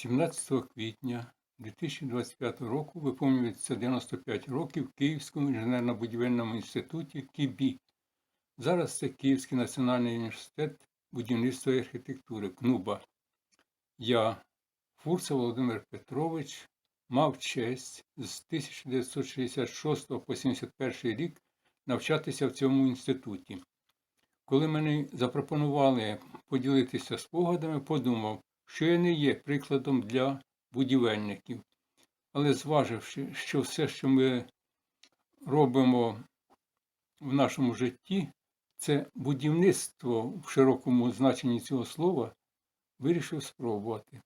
17 квітня 2025 року виповнюється 95 років в Київському інженерно-будівельному інституті КІБІ. Зараз це Київський національний університет будівництва і архітектури КНУБА. Я, Фурса Володимир Петрович, мав честь з 1966 по 71 рік навчатися в цьому інституті. Коли мені запропонували поділитися спогадами, подумав, що я не є прикладом для будівельників. Але зваживши, що все, що ми робимо в нашому житті, це будівництво в широкому значенні цього слова, вирішив спробувати.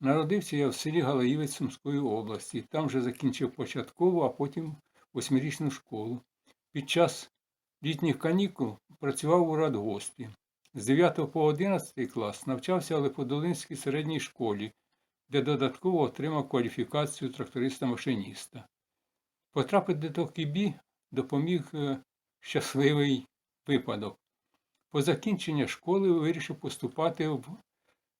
Народився я в селі Галаївець Сумської області. Там вже закінчив початкову, а потім восьмирічну школу. Під час літніх канікул працював у радгоспі. З 9 по 11 клас навчався в Липодолинській середній школі, де додатково отримав кваліфікацію тракториста-машиніста. Потрапити до КІБІ допоміг е, щасливий випадок. По закінченні школи вирішив поступати в,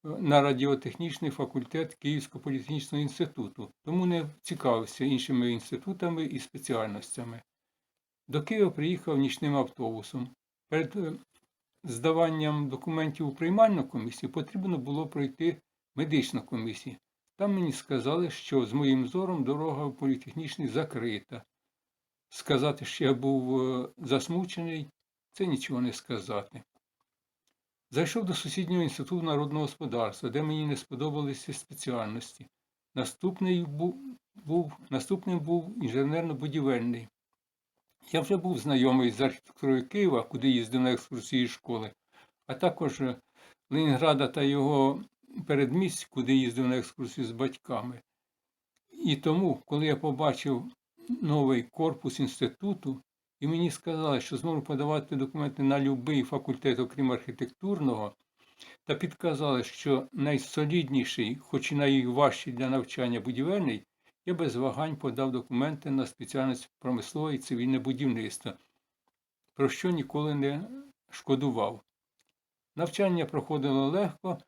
на радіотехнічний факультет Київського політехнічного інституту, тому не цікавився іншими інститутами і спеціальностями. До Києва приїхав нічним автобусом. Перед е, здаванням документів у приймальну комісію потрібно було пройти медичну комісію. Там мені сказали, що з моїм зором дорога в політехнічний закрита. Сказати, що я був е, засмучений, це нічого не сказати. Зайшов до сусіднього інституту народного господарства, де мені не сподобалися спеціальності. Наступний був, наступним був інженерно-будівельний. Я вже був знайомий з архітектурою Києва, куди їздив на екскурсії школи, а також Ленінграда та його передмість, куди їздив на екскурсію з батьками. І тому, коли я побачив новий корпус інституту, і мені сказали, що зможу подавати документи на будь-який факультет, окрім архітектурного, та підказали, що найсолідніший, хоч і найважчий для навчання будівельний, я без вагань подав документи на спеціальність промислове і цивільне будівництво, про що ніколи не шкодував. Навчання проходило легко,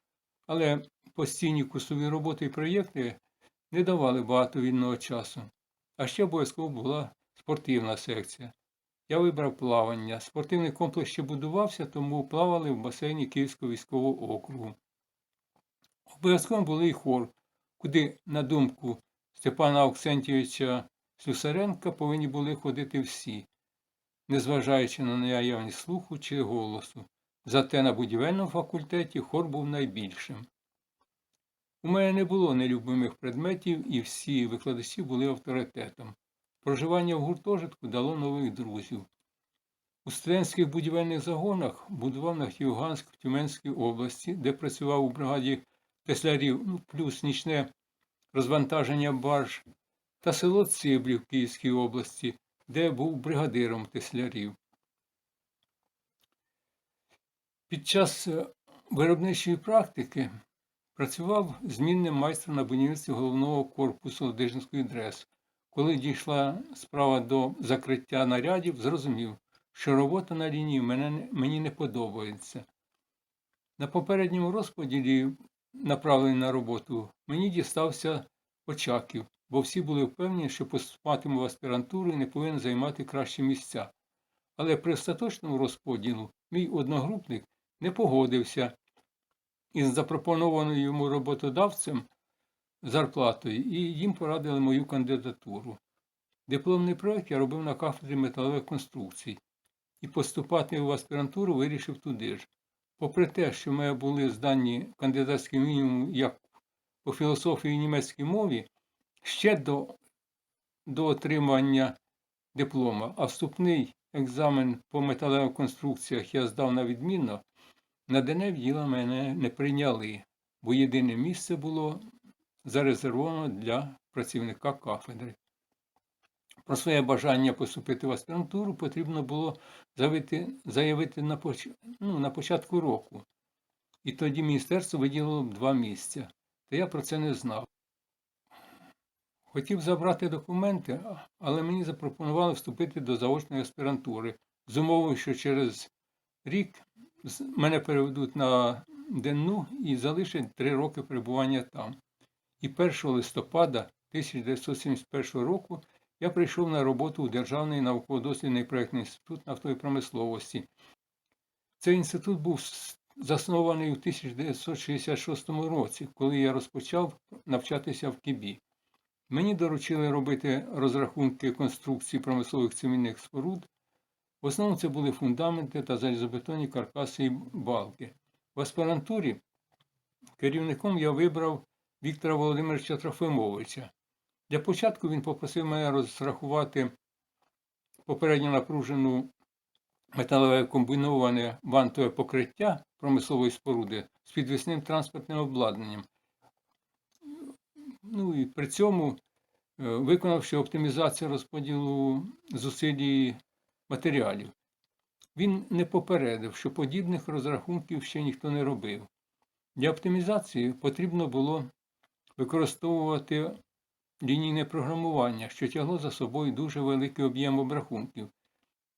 але постійні курсові роботи і проєкти не давали багато вільного часу. А ще обов'язково була спортивна секція. Я вибрав плавання. Спортивний комплекс ще будувався, тому плавали в басейні Київського військового округу. Обов'язково були і хор, куди, на думку Степана Оксентійовича Слюсаренка, повинні були ходити всі, незважаючи на наявність слуху чи голосу. Зате на будівельному факультеті хор був найбільшим. У мене не було нелюбимих предметів, і всі викладачі були авторитетом. Проживання в гуртожитку дало нових друзів. У студентських будівельних загонах будував на Хіоганськ в Тюменській області, де працював у бригаді теслярів, ну, плюс нічне розвантаження барж, та село Циблі в Київській області, де був бригадиром теслярів. Під час е, виробничої практики працював змінним майстром на будівництві головного корпусу Ладижинської ДРЕС. Коли дійшла справа до закриття нарядів, зрозумів, що робота на лінії мені не подобається. На попередньому розподілі, направлений на роботу, мені дістався Очаків, бо всі були впевнені, що поступатиму в аспірантуру і не повинен займати кращі місця. Але при остаточному розподілу мій одногрупник не погодився із запропонованою йому роботодавцем зарплатою, і їм порадили мою кандидатуру. Дипломний проєкт я робив на кафедрі металевих конструкцій і поступати в аспірантуру вирішив туди ж. Попри те, що мене були здані кандидатські мінімум як по філософії німецькій мові, ще до, до отримання диплома, а вступний екзамен по металевих конструкціях я здав на відмінно, на ДНЕ діла мене не прийняли, бо єдине місце було зарезервовано для працівника кафедри. Про своє бажання поступити в аспірантуру потрібно було заявити, заявити на, поч... ну, на початку року. І тоді міністерство виділило два місця, та я про це не знав. Хотів забрати документи, але мені запропонували вступити до заочної аспірантури з умовою, що через рік мене переведуть на денну і залишать три роки перебування там. і 1 листопада 1971 року я прийшов на роботу у Державний науково-дослідний проєктний інститут нафтової промисловості. Цей інститут був заснований у 1966 році, коли я розпочав навчатися в КІБІ. Мені доручили робити розрахунки конструкції промислових цивільних споруд. В основному це були фундаменти та залізобетонні каркаси і балки. В аспірантурі керівником я вибрав Віктора Володимировича Трофимовича. Для початку він попросив мене розрахувати попередньо напружену металеве комбіноване вантове покриття промислової споруди з підвісним транспортним обладнанням. Ну і при цьому, е, виконавши оптимізацію розподілу зусиль матеріалів. Він не попередив, що подібних розрахунків ще ніхто не робив. Для оптимізації потрібно було використовувати лінійне програмування, що тягло за собою дуже великий об'єм обрахунків,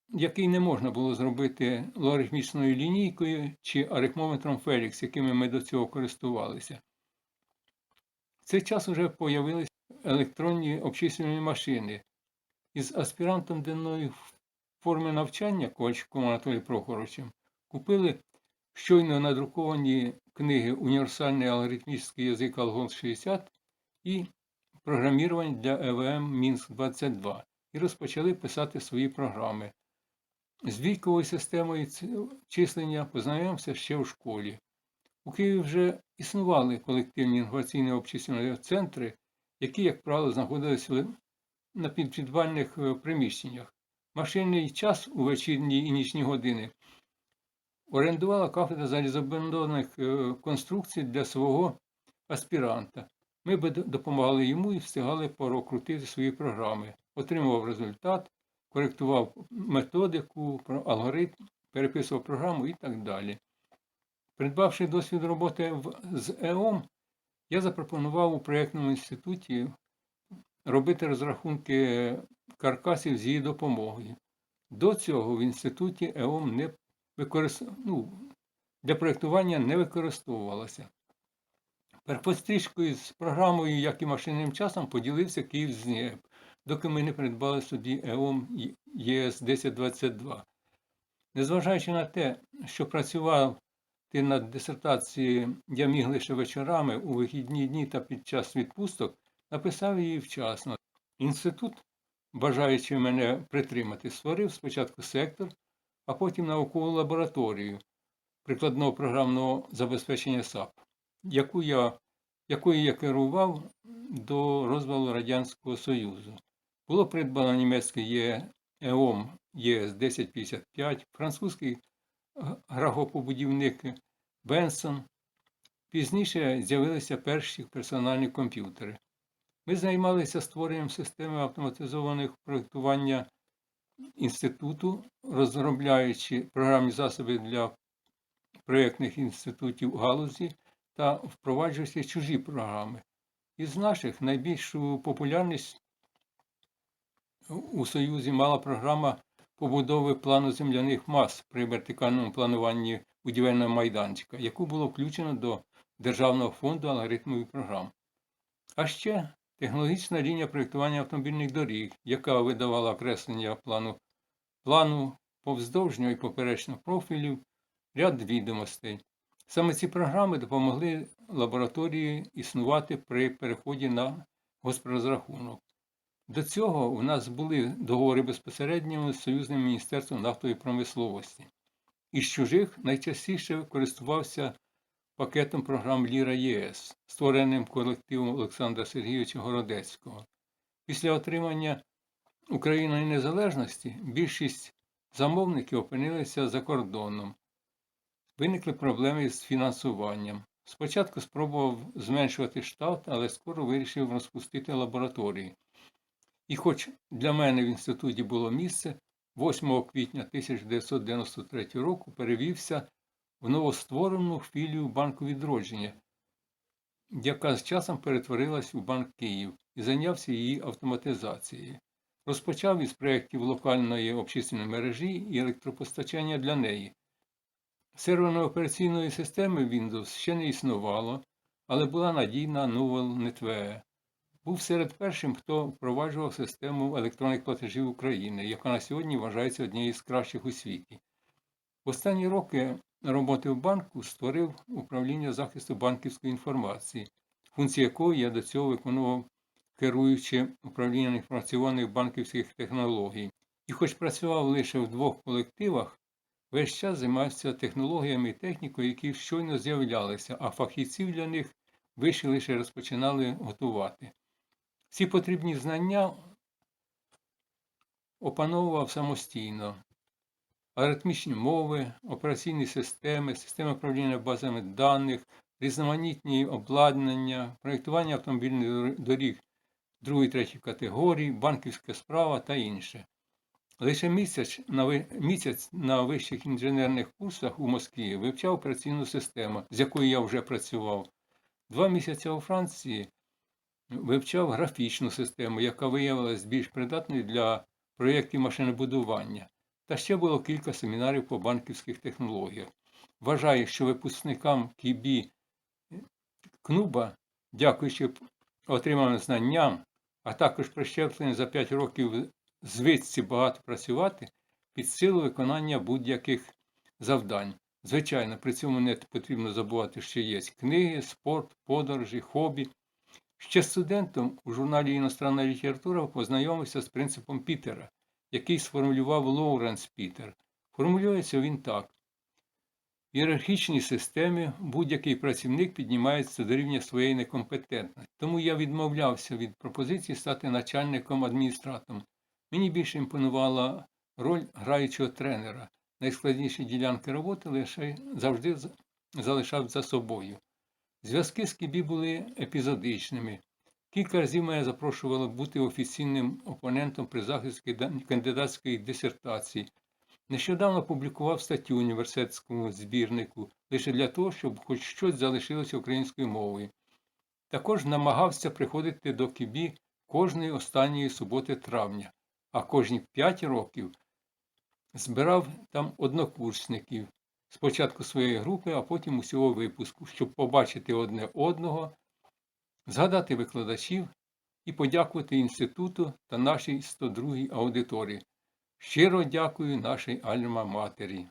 який не можна було зробити логарифмічною лінійкою чи арифмометром Фелікс, якими ми до цього користувалися. В цей час вже появилися електронні обчислювальні машини. Із аспірантом денної форми навчання Ковальчуком Анатолієм Прохоровичем купили щойно надруковані книги Універсальний алгоритмічний язик Алгол 60 і програмірування для ЕВМ Мінськ 22 і розпочали писати свої програми. З віковою системою числення познайомився ще в школі. У Києві вже існували колективні інноваційні обчислювальні центри, які, як правило, знаходилися на підпідвальних е, приміщеннях. Машинний час у вечірні і нічні години орендувала кафедра залізобетонних е, конструкцій для свого аспіранта. Ми д- допомагали йому і встигали прокрутити свої програми. Отримував результат, коректував методику, алгоритм, переписував програму і так далі. Придбавши досвід роботи з ЕОМ, я запропонував у проєктному інституті робити розрахунки каркасів з її допомогою. До цього в інституті ЕОМ не використ... ну, для проєктування не використовувалася. Перпострічкою з програмою, як і машинним часом, поділився Київ з НІЕП, доки ми не придбали собі ЕОМ ЄС 1022. Незважаючи на те, що працював ти над дисертацією я міг лише вечорами у вихідні дні та під час відпусток, написав її вчасно. Інститут, бажаючи мене притримати, створив спочатку сектор, а потім наукову лабораторію прикладного програмного забезпечення САП, яку я, якою я керував до розвалу Радянського Союзу. Було придбано німецький ЕОМ ЄС 1055, французький г- графопобудівник Бенсон. Пізніше з'явилися перші персональні комп'ютери. Ми займалися створенням системи автоматизованих проєктування інституту, розробляючи програмні засоби для проєктних інститутів галузі та впроваджуючи чужі програми. Із наших найбільшу популярність у Союзі мала програма побудови плану земляних мас при вертикальному плануванні будівельного майданчика, яку було включено до Державного фонду алгоритмових програм. А ще технологічна лінія проєктування автомобільних доріг, яка видавала окреслення плану, плану повздовжнього і поперечного профілів, ряд відомостей. Саме ці програми допомогли лабораторії існувати при переході на госпрозрахунок. До цього у нас були договори безпосередньо з Союзним міністерством нафтової промисловості. Із чужих найчастіше користувався пакетом програм Ліра ЄС, створеним колективом Олександра Сергійовича Городецького. Після отримання Україною незалежності більшість замовників опинилися за кордоном. Виникли проблеми з фінансуванням. Спочатку спробував зменшувати штат, але скоро вирішив розпустити лабораторії. І хоч для мене в інституті було місце, 8 квітня 1993 року перевівся в новостворену філію банку відродження, яка з часом перетворилась у Банк Київ і зайнявся її автоматизацією. Розпочав із проєктів локальної обчисленої мережі і електропостачання для неї. Серверно-операційної системи Windows ще не існувало, але була надійна Новел Нетве. Був серед першим, хто впроваджував систему електронних платежів України, яка на сьогодні вважається однією з кращих у світі. В останні роки роботи в банку створив управління захисту банківської інформації, функції якої я до цього виконував керуючи управлінням інформаційних банківських технологій. І хоч працював лише в двох колективах, весь час займався технологіями і технікою, які щойно з'являлися, а фахівців для них виші лише розпочинали готувати. Всі потрібні знання опановував самостійно. Аритмічні мови, операційні системи, системи управління базами даних, різноманітні обладнання, проєктування автомобільних доріг другої, третьої категорії, банківська справа та інше. Лише місяць на, вищих інженерних курсах у Москві вивчав операційну систему, з якою я вже працював. Два місяці у Франції вивчав графічну систему, яка виявилась більш придатною для проєктів машинобудування. Та ще було кілька семінарів по банківських технологіях. Вважаю, що випускникам КІБІ КНУБа, дякуючи отриманим знанням, а також прищепленням за 5 років звичці багато працювати, під силу виконання будь-яких завдань. Звичайно, при цьому не потрібно забувати, що є книги, спорт, подорожі, хобі. Ще студентом у журналі Іностранна література познайомився з принципом Пітера, який сформулював Лоуренс Пітер. Формулюється він так. В ієрархічній системі будь-який працівник піднімається до рівня своєї некомпетентності. Тому я відмовлявся від пропозиції стати начальником адміністратором. Мені більше імпонувала роль граючого тренера. Найскладніші ділянки роботи лише завжди залишав за собою. Зв'язки з Кібі були епізодичними. Кілька разів мене запрошували бути офіційним опонентом при захисті кандидатської дисертації. Нещодавно публікував статтю університетському збірнику лише для того, щоб хоч щось залишилося українською мовою. Також намагався приходити до Кібі кожної останньої суботи травня, а кожні п'ять років збирав там однокурсників, спочатку своєї групи, а потім усього випуску, щоб побачити одне одного, згадати викладачів і подякувати інституту та нашій 102-й аудиторії. Щиро дякую нашій Альма Матері.